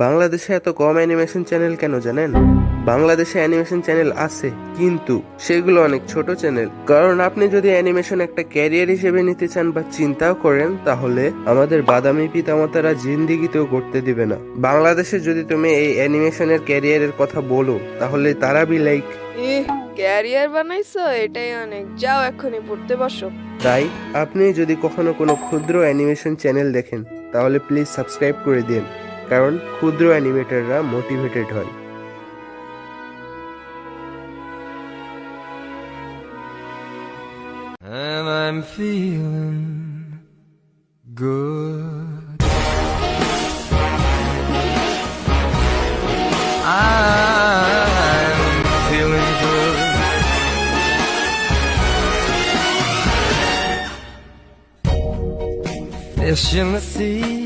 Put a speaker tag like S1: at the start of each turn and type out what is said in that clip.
S1: বাংলাদেশে এত কম animation channel কেন জানেন? বাংলাদেশে অ্যানিমেশন চ্যানেল আছে কিন্তু সেগুলো অনেক ছোট চ্যানেল। কারণ আপনি যদি অ্যানিমেশন একটা ক্যারিয়ার হিসেবে নিতে চান বা চিন্তাও করেন তাহলে আমাদের বাদামি পিতামাতারা জিন্দিগিতেও করতে দিবে না। বাংলাদেশে যদি তুমি এই অ্যানিমেশনের ক্যারিয়ারের কথা বলো তাহলে তারা বি লাইক
S2: ক্যারিয়ার বানাইছো এটাই অনেক। যাও এক্ষুনি পড়তে বসো।
S1: তাই আপনি যদি কখনো কোনো ক্ষুদ্র অ্যানিমেশন চ্যানেল দেখেন তাহলে প্লিজ সাবস্ক্রাইব করে দিন। কারণ ক্ষুদ্র অ্যানিমেটররা মোটিভেটেড হয়
S3: And I'm feeling good. I'm feeling good. Fish in the sea.